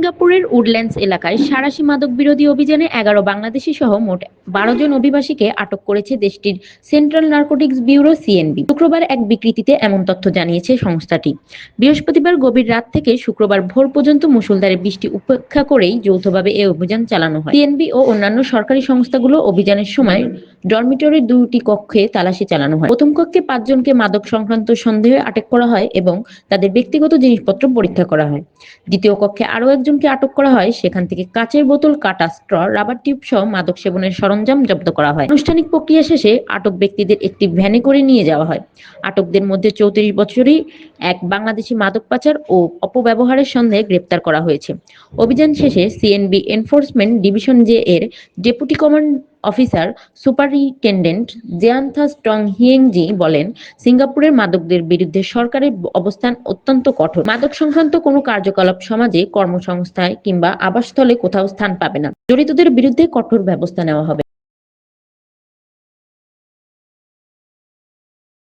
সিঙ্গাপুরের উডল্যান্ডস এলাকায় সাঁড়াশি মাদক বিরোধী অভিযানে এগারো বাংলাদেশি সহ মোট বারো জন অভিবাসীকে আটক করেছে দেশটির সেন্ট্রাল নার্কোটিক্স ব্যুরো সিএনবি। শুক্রবার এক বিবৃতিতে এমন তথ্য জানিয়েছে সংস্থাটি। বৃহস্পতিবার গভীর রাত থেকে শুক্রবার ভোর পর্যন্ত মুষলধারে বৃষ্টি উপেক্ষা করেই যৌথভাবে এই অভিযান চালানো হয়। সিএনবি ও অন্যান্য সরকারি সংস্থাগুলো অভিযানের সময় ডরমিটরির দুটি কক্ষে তালাশি চালানো হয়। প্রথম কক্ষে পাঁচজনকে মাদক সংক্রান্ত সন্দেহে আটক করা হয় এবং তাদের ব্যক্তিগত জিনিসপত্র পরীক্ষা করা হয়। দ্বিতীয় কক্ষে আরও একজনকে আটক করা হয়, সেখান থেকে কাচের বোতল, কাটা স্ট্র, রাবার টিউব সহ মাদক সেবনের সরঞ্জাম জব্দ করা হয়। আনুষ্ঠানিক প্রক্রিয়া শেষে আটক ব্যক্তিদের একটি ভ্যানে করে নিয়ে যাওয়া হয়। আটকদের মধ্যে চৌত্রিশ বছরই এক বাংলাদেশি মাদক পাচার ও অপব্যবহারের সন্দেহে গ্রেপ্তার করা হয়েছে। অভিযান শেষে সিএনবি এনফোর্সমেন্ট ডিভিশন জে এর deputy command officer superintendent Jeyanthas Tong Hiengzi বলেন, সিঙ্গাপুরের মাদকদের বিরুদ্ধে সরকারের অবস্থান অত্যন্ত কঠোর। মাদক সংক্রান্ত কোনো কার্যকলাপ সমাজে কর্মসংস্থায় কিংবা আবাসস্থলে কোথাও স্থান পাবে না। জড়িতদের বিরুদ্ধে কঠোর ব্যবস্থা নেওয়া হবে।